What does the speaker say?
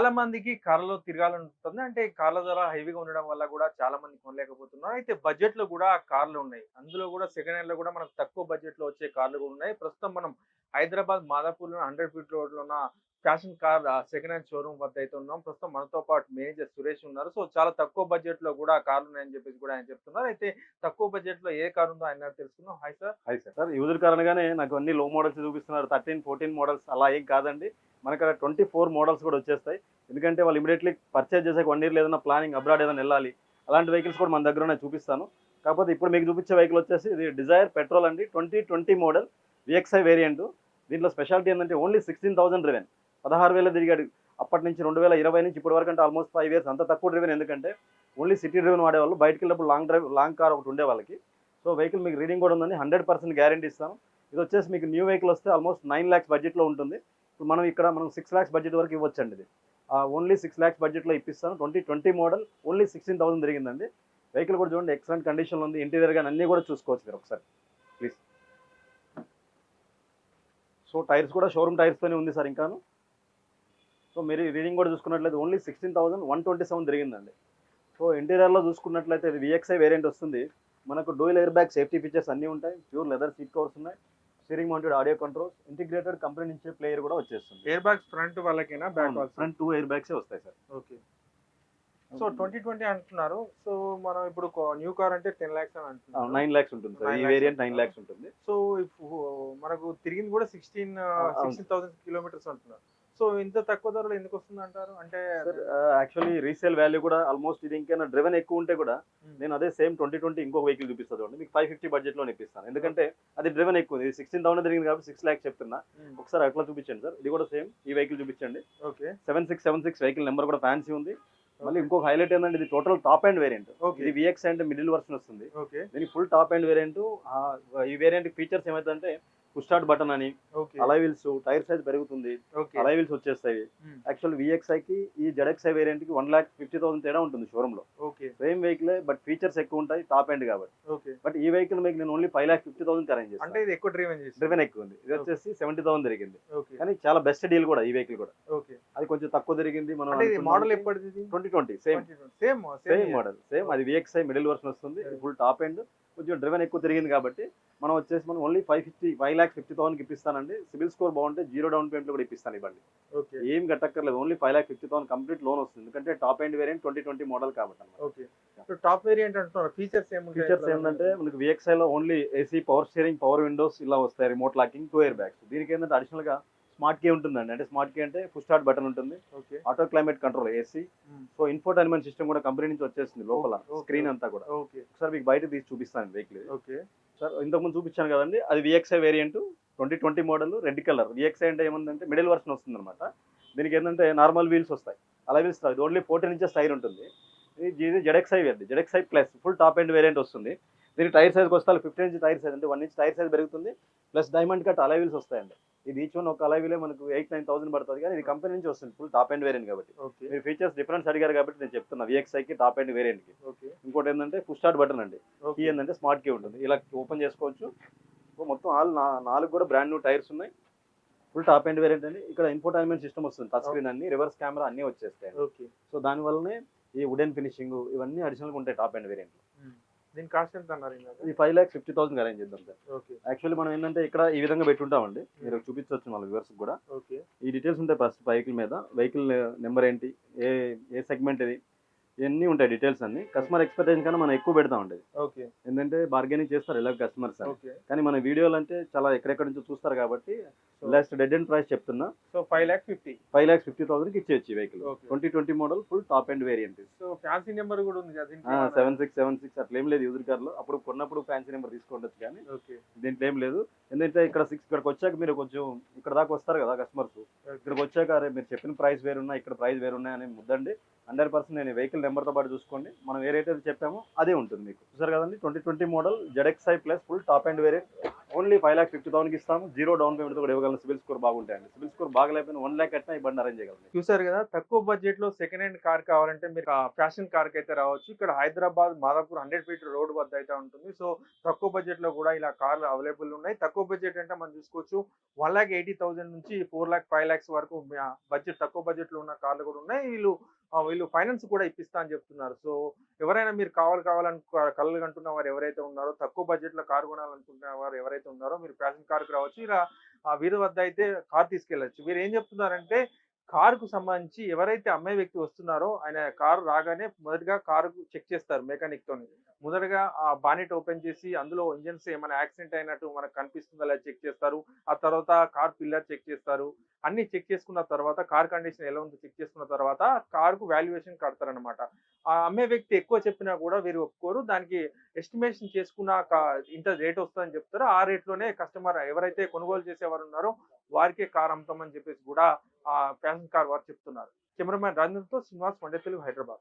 చాలా మందికి కార్లలో తిరగాలని అంటే కార్ల ధర హెవీగా ఉండడం వల్ల కూడా చాలా మంది కొనలేకపోతున్నారు. అయితే బడ్జెట్లో కూడా కార్లు ఉన్నాయి. అందులో కూడా సెకండ్ హ్యాండ్లో కూడా మనకు తక్కువ బడ్జెట్లో వచ్చే కార్లు కూడా ఉన్నాయి. ప్రస్తుతం మనం హైదరాబాద్ మాదాపూర్లో హండ్రెడ్ ఫీట్ రోడ్లో ఉన్న fashion car second hand showroom వద్ద అయితే ఉన్నాం. ప్రస్తుతం మనతో పాటు మేనేజర్ సురేష్ ఉన్నారు. సో చాలా తక్కువ బడ్జెట్లో కూడా కార్లు ఉన్నాయని చెప్పేసి కూడా ఆయన చెప్తున్నారు. అయితే తక్కువ బడ్జెట్లో ఏ కార్ ఉందో ఆయన తెలుసుకున్నాం hi sir hi sir sir user car అనగానే నాకు అన్ని లో మోడల్స్ చూపిస్తున్నారు. థర్టీన్ ఫోర్టీన్ మోడల్స్ అలా ఏం కాదండి. మనకు ట్వంటీ ఫోర్ మోడల్స్ కూడా వచ్చేస్తాయి. ఎందుకంటే వాళ్ళు ఇమీడియట్లీ పర్చేజ్ చేసే వన్ ఇయర్ ఏదైనా ప్లానింగ్ అబ్రాడ్ ఏదైనా వెళ్ళాలి. అలాంటి వెహికల్స్ కూడా మన దగ్గర ఉన్నాయి చూపిస్తాను. కాకపోతే ఇప్పుడు మీకు చూపించే వెహికల్ వచ్చేసి ఇది డిజైర్ పెట్రోల్ అండి. Twenty twenty model VXI variant దీంట్లో స్పెషాలిటీ ఏంటంటే ఓన్లీ సిక్స్టీన్ థౌసండ్ రివెన్ పదహారు వేల తిరిగాడు. అప్పటి నుంచి రెండు వేల ఇరవై నుంచి ఇప్పటి వరకు అంటే ఆల్మోస్ట్ ఫైవ్ ఇయర్స్ అంత తక్కువ డ్రైవెన్ ఎందుకంటే ఓన్లీ సిటీ డ్రైవెన్ వాడేవాళ్ళు బయటకు వెళ్ళినప్పుడు లాంగ్ డ్రైవ్ లాంగ్ కార్ ఒకటి ఉండే వాళ్ళకి. సో వెహికల్ మీకు రీడింగ్ కూడా ఉందని హండ్రెడ్ పర్సెంట్ గ్యారంటీ ఇస్తాను. ఇది వచ్చేసి మీకు న్యూ వెహికల్ వస్తే ఆల్మోస్ట్ నైన్ ల్యాక్స్ బడ్జెట్లో ఉంటుంది. ఇప్పుడు మనం ఇక్కడ మనం సిక్స్ ల్యాక్స్ బడ్జెట్ వరకు ఇవ్వచ్చండి ఇది. ఓన్లీ సిక్స్ ల్యాక్స్ బడ్జెట్లో ఇప్పిస్తాను. Twenty twenty model only sixteen thousand తిరిగిందండి. Vehicle కూడా చూడండి ఎక్సలెంట్ కండిషన్లో ఉంది ఇంటీరియర్ కానీ అన్నీ కూడా చూసుకోవచ్చు మీరు ఒకసారి. ప్లీజ్ సో టైర్స్ కూడా షోరూమ్ టైర్స్తోనే ఉంది సార్ ఇంకాను. సో మీరు రీడింగ్ కూడా చూసుకున్నట్లయితే only sixteen thousand one twenty seven తిరిగిందండి. So ఇంటీరియర్లో చూసుకున్నట్లయితే ఇది విఎక్స్ఐ వేరియంట్ వస్తుంది. మనకు dual air bag safety features అన్నీ ఉంటాయి. ప్యూర్ లెదర్ సీట్ కవర్స్ ఉన్నాయి. Steering mounted audio controls integrated company నుంచి ప్లేయర్ కూడా వచ్చేస్తుంది. ఎయిర్ బ్యాగ్స్ ఫ్రంట్ వాళ్ళకైనా బ్యాక్ ఫ్రంట్ టూ ఎయిర్ బ్యాగ్సే వస్తాయి sir. Okay. So twenty twenty అంటున్నారు. సో మనం ఇప్పుడు న్యూ కార్ అంటే టెన్ లాక్స్ అని అంటున్నారు. నైన్ ల్యాక్స్ ఉంటుంది సార్. 9 ఈ వేరియంట్ నైన్? ల్యాక్స్ ఉంటుంది. సో మనకు తిరిగింది కూడా సిక్స్టీన్. సిక్స్టీన్ థౌసండ్ కిలోమీటర్స్ అంటున్నారు. సో ఇంత తక్కువ ధరలో ఎందుకు వస్తుంది అంటారు అంటే యాక్చువల్లీ రీసేల్ వాల్యూ కూడా ఆల్మోస్ట్ ఇది ఇంకైనా డ్రివెన్ ఎక్కువ ఉంటే కూడా నేను అదే సేమ్ ట్వంటీ ట్వంటీ ఇంకో వెహికల్ చూపిస్తాను చూడండి. మీకు ఫైవ్ ఫిఫ్టీ బడ్జెట్లో ఇప్పిస్తాను. ఎందుకంటే అది డ్రివెన్ ఎక్కువ ఉంది. సిక్స్టీన్ థౌసండ్ తిరిగింది కాబట్టి సిక్స్ ల్యాక్స్ చెప్తున్నా. ఒకసారి అట్లా చూపించండి సార్ ఇది కూడా సేమ్ ఈ వెహికల్ చూపించండి. Okay. Seven six seven six vehicle number కూడా ఫ్యాన్సీ ఉంది. మళ్ళీ ఇంకొక హైలైట్ ఏంటంటే ఇది టోటల్ టాప్ అండ్ వేరియంట్ ఇది విఎక్స్ అంటే మిడిల్ వర్షన్ వస్తుంది. దీనికి ఫుల్ టాప్ అండ్ వేరియంట్ ఈ వేరియంట్ ఫీచర్స్ ఏమైతుందంటే పుష్ స్టార్ట్ బటన్ అని okay. Alloy wheels tyre size పెరుగుతుంది ఓకే. అలై వీల్స్ వచ్చేస్తాయి. యాక్చువల్ విఎక్స్ఐ కి ఈ జెడ్ఎక్స్ఐ వేరియంట్కి వన్ లాక్ ఫిఫ్టీ థౌసండ్ తేడా ఉంటుంది షోరూమ్లో సేమ్ వెహికల్ బట్ ఫీచర్స్ ఎక్కువ ఉంటాయి టాప్ ఎండ్ కాబట్టి. బట్ ఈ వెహికల్ మీకు నేను only five lakh fifty thousand arrange అంటే ఇది ఎక్కువ డ్రీవెన్ ఎక్కువ ఉంది. ఇది వచ్చేసి సెవెంటీ థౌసండ్ తిరిగింది ఓకే. కానీ చాలా బెస్ట్ డీల్ కూడా ఈ వెహికల్ కూడా. అది కొంచెం తక్కువ తిరిగింది మనం model ఎప్పటిది twenty twenty same same same model same అది విఎక్స్ఐ మిడిల్ వర్షన్ వస్తుంది. ఫుల్ టాప్ ఎండ్ కొంచెం డ్రివెన్ ఎక్కువ తిరిగింది కాబట్టి మనం వచ్చేసి మనం only five fifty five lakh fifty థౌసండ్కి ఇప్పిస్తానండి. సిబిల్ స్కోర్ బాగుంటే జీరో డౌన్ పేమెంట్ కూడా ఇప్పిస్తాను ఇవ్వండి. ఓకే. ఏం కట్టక్కర్లేదు. Only five lakh fifty thousand complete loan వస్తుంది. ఎందుకంటే top end variant twenty twenty model కాబట్టి ఓకే. టాప్ వేరియంట్ అంటున్నారు. ఫీచర్స్ ఏముంటాయి ఫీచర్స్ ఏంటంటే మనకి VXI లో only AC power steering power windows ఇలా వస్తాయి. Remote locking two air bags దీనికి ఏంటంటే అడిషనల్గా స్మార్ట్ కీ ఉంటుందండి. అంటే స్మార్ట్ కీ అంటే పుష్ స్టార్ట్ బటన్ ఉంటుంది. Okay. Auto climate control AC. So infotainment system కూడా కంపెనీ నుంచి వచ్చేస్తుంది లోపల. స్క్రీన్ అంతా కూడా. ఓకే. ఒకసారి మీకు బయట తీసి చూపిస్తాను వెహికల్ ఓకే. సార్ ఇంతకుముందు చూపించాను కదండి అది VXI variant twenty twenty model red colour VXI అంటే ఏముందంటే మిడిల్ వర్షన్ వస్తుంది అనమాట దీనికి ఏంటంటే నార్మల్ వీల్స్ వస్తాయి. అలా వీల్స్ ఇది ఓన్లీ ఫోర్టీన్ ఇంచెస్ టైర్ ఉంటుంది. ఇది జెడెక్స్ఐ వేరు ZXI plus full top end variant వస్తుంది. దీనికి టైర్ సైజ్కి వస్తే ఫిఫ్టీన్ ఇంచ్ టైర్ సైజ్ అంటే వన్ ఇంచ్ టైర్ సైజ్ పెరుగుతుంది. Plus diamond cut alloy wheels వస్తాయండి. ఇది ఈచ్ వన్ ఒక అలై వీలే మనకు ఎయిట్ నైన్ థౌసండ్ పడుతుంది కానీ ఇది కంపెనీ నుంచి వస్తుంది ఫుల్ టాప్ ఎండ్ వేరియంట్ కాబట్టి. మీరు ఫీచర్స్ డిఫరెన్స్ అడిగారు కాబట్టి నేను చెప్తున్నా విఎక్స్ఐకి టాప్ ఎండ్ వేరియంట్కి ఓకే ఇంకోటి ఏంటంటే పుష్ స్టార్ట్ బటన్ అండి. కీ ఓకే ఏంటంటే స్మార్ట్ కీ ఉంటుంది. ఇలా ఓపెన్ చేసుకోవచ్చు. సో మొత్తం ఆల్ నాలుగు కూడా బ్రాండ్ న్యూ టైర్స్ ఉన్నాయి. ఫుల్ టాప్ ఎండ్ వేరియంట్ అండి. ఇక్కడ ఇన్ఫోటైన్మెంట్ సిస్టమ్ వస్తుంది టచ్ స్క్రీన్ అన్ని రివర్స్ కెమెరా అన్ని వచ్చేస్తాయి. ఓకే సో దాని వల్లనే ఈ వుడెన్ ఫినిషింగ్ ఇవన్నీ అడిషనల్గా ఉంటాయి టాప్ ఎండ్ వేరియంట్ దీని కాస్ట్ ఎంత అన్నారు ఇది five lakhs fifty thousand arrange చేద్దాం సార్. ఓకే. యాక్చువల్లీ మనం ఏంటంటే ఇక్కడ ఈ విధంగా పెట్టుంటామండి. మీరు చూపించవచ్చు మన వ్యూవర్స్ కూడా. ఓకే. ఈ డీటెయిల్స్ ఉంటాయి ఫస్ట్ వెహికల్ మీద. వెహికల్ నెంబర్ ఏంటి? ఏ ఏ సెగ్మెంట్ ఇది? ఇవన్నీ ఉంటాయి డీటెయిల్స్ అన్ని. కస్టమర్ ఎక్స్పెక్టేషన్ కన్నా మనం ఎక్కువ పెడతామండి ఓకే. ఎందుకంటే బార్గెనింగ్ చేస్తారు ఎలా కస్టమర్స్ అని. ఓకే. కానీ మన వీడియోలు అంటే చాలా ఎక్కడెక్కడ నుంచో చూస్తారు కాబట్టి లాస్ట్ డెడ్ అండ్ ప్రైస్ చెప్తున్నా. So five lakh fifty five lakhs fifty థౌసండ్కి ఇచ్చేయచ్చు vehicle Okay. Twenty twenty model full top end variant so fancy number కూడా ఉంది కదా సెవెన్ సిక్స్ సెవెన్ సిక్స్ అట్లా ఏం లేదు యూజర్ కార్లో అప్పుడు కొన్నప్పుడు ఫ్యాన్సీ నెంబర్ తీసుకోవచ్చు కానీ ఓకే దీంట్లో ఏం లేదు. ఎందుకంటే ఇక్కడ సిక్స్ ఇక్కడికి వచ్చాక మీరు కొంచెం ఇక్కడ దాకా వస్తారు కదా కస్టమర్స్ ఇక్కడికి వచ్చాక అరే మీరు చెప్పిన ప్రైస్ వేరున్నా ఇక్కడ ప్రైస్ వేరున్నాయి అని ముద్దండి. హండ్రెడ్ పర్సెంట్ నేను వెహికల్ నెంబర్తో పాటు చూసుకోండి. మనం ఏ రేట్ అయితే చెప్పామో అదే ఉంటుంది మీకు. చూసారు కదండి? Twenty twenty model ZXI plus full top end variant only five lakh fifty థౌసండ్కి ఇస్తాము. జీరో డౌన్ పేమెంట్ కూడా ఇవ్వగలను. సిబిల్ స్కోర్ బాగుంటాయండి. సిబిల్ స్కోర్ బాగలేకపోయినా వన్ ల్యాక్ అట్లా ఈ బండి అరేంజ్ చేయగలను చూసారు కదా? తక్కువ బడ్జెట్లో సెకండ్ హ్యాండ్ కార్ కావాలంటే మీరు ఫ్యాషన్ కార్కి అయితే రావచ్చు. ఇక్కడ Hyderabad Madhapur hundred feet road వద్ద అయితే ఉంటుంది. సో తక్కువ బడ్జెట్లో కూడా ఇలా కార్లు అవైలబుల్ ఉన్నాయి. తక్కువ బడ్జెట్ అంటే మనం చూసుకోవచ్చు. వన్ లాక్ ఎయిటీ థౌసండ్ నుంచి ఫోర్ లాక్ ఫైవ్ లాక్స్ వరకు బడ్జెట్ తక్కువ బడ్జెట్లో ఉన్న కార్లు కూడా ఉన్నాయి. వీళ్ళు వీళ్ళు ఫైనాన్స్ కూడా ఇప్పిస్తా అని చెప్తున్నారు. సో ఎవరైనా మీరు కావాలి కావాలను కళ్ళు కంటున్న వారు ఎవరైతే ఉన్నారో తక్కువ బడ్జెట్లో కొనాలనుకుంటున్న వారు ఎవరైతే ఉన్నారో మీరు ప్యాషన్ కార్కి రావచ్చు. ఇలా వీరి వద్ద అయితే కార్ తీసుకెళ్ళచ్చు. వీరు ఏం చెప్తున్నారంటే కారుకు సంబంధించి ఎవరైతే అమ్మే వ్యక్తి వస్తున్నారో ఆయన కారు రాగానే మొదటగా కారు చెక్ చేస్తారు మెకానిక్ తోని. మొదటగా ఆ బానెట్ ఓపెన్ చేసి అందులో ఇంజన్స్ ఏమైనా యాక్సిడెంట్ అయినట్టు మనకు కనిపిస్తుందా అలా చెక్ చేస్తారు. ఆ తర్వాత కార్ పిల్లర్ చెక్ చేస్తారు. అన్ని చెక్ చేసుకున్న తర్వాత కార్ కండిషన్ ఎలా ఉందో చెక్ చేసుకున్న తర్వాత కారుకు వాల్యుయేషన్ కడతారనమాట ఆ అమ్మే వ్యక్తి ఎక్కువ చెప్పినా కూడా వీరు ఒప్పుకోరు. దానికి ఎస్టిమేషన్ చేసుకున్న ఇంత రేట్ వస్తుందని చెప్తారు. ఆ రేట్లోనే కస్టమర్ ఎవరైతే కొనుగోలు చేసేవారు ఉన్నారో వారికే కార్ అమ్ముతామని చెప్పేసి కూడా ఆ కార్ వారు చెప్తున్నారు. కెమెరామ్యాన్ రాజేంద్రతో శ్రీనివాస్ మండే తెలుగు హైదరాబాద్.